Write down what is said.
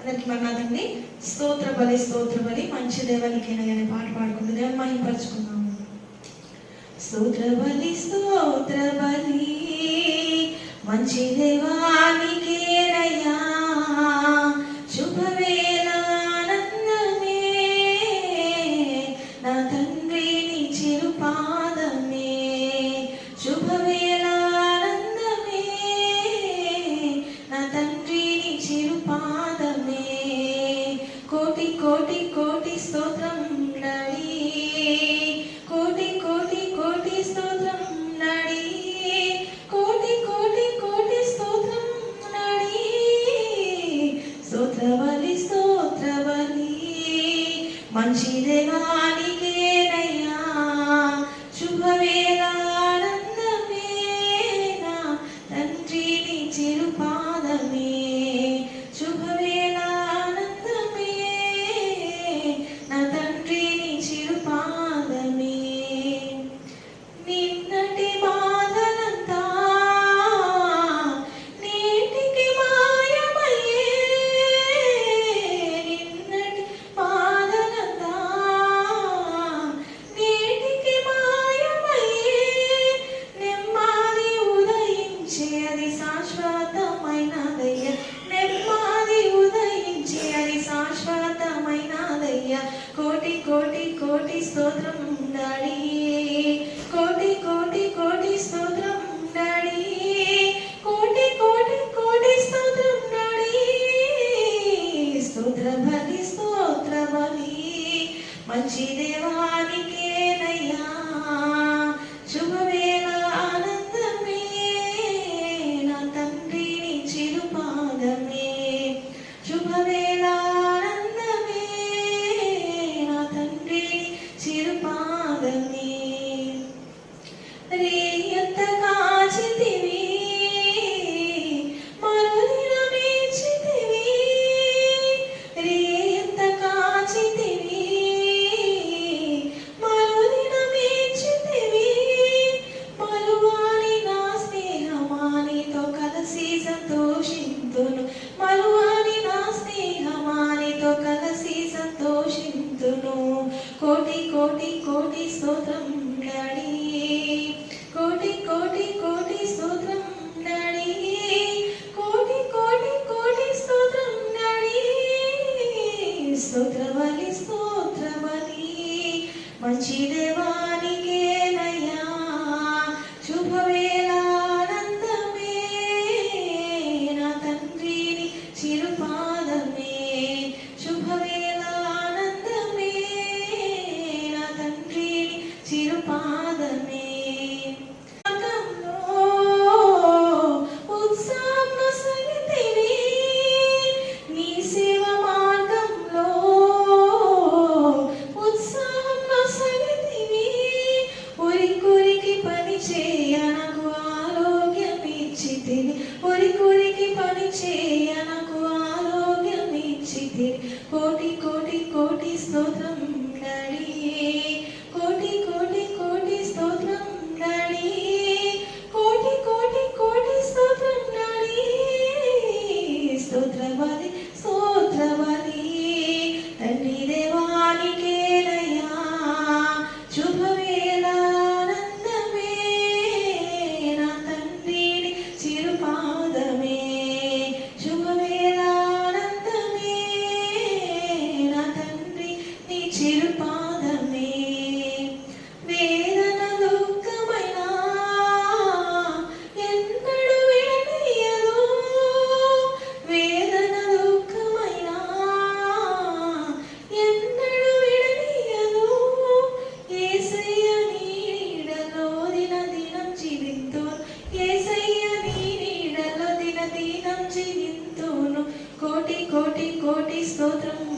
అందరికి వందనాలండి స్తోత్ర బలి స్తోత్ర బలి మంచి దేవానికి అనే పాట పాడుకుంటుందే దేవుని మహిమపరుచుకున్నాము స్తోత్ర బలి స్తోత్ర బలి మంచి దేవానికేనయ్యా வாஞ்சிதே நான் కోటి కోటి కోటి స్తోత్రం ఉండాలి. కోటి outra കോടി കോടി കോടി സ്തോത്രം കളി outra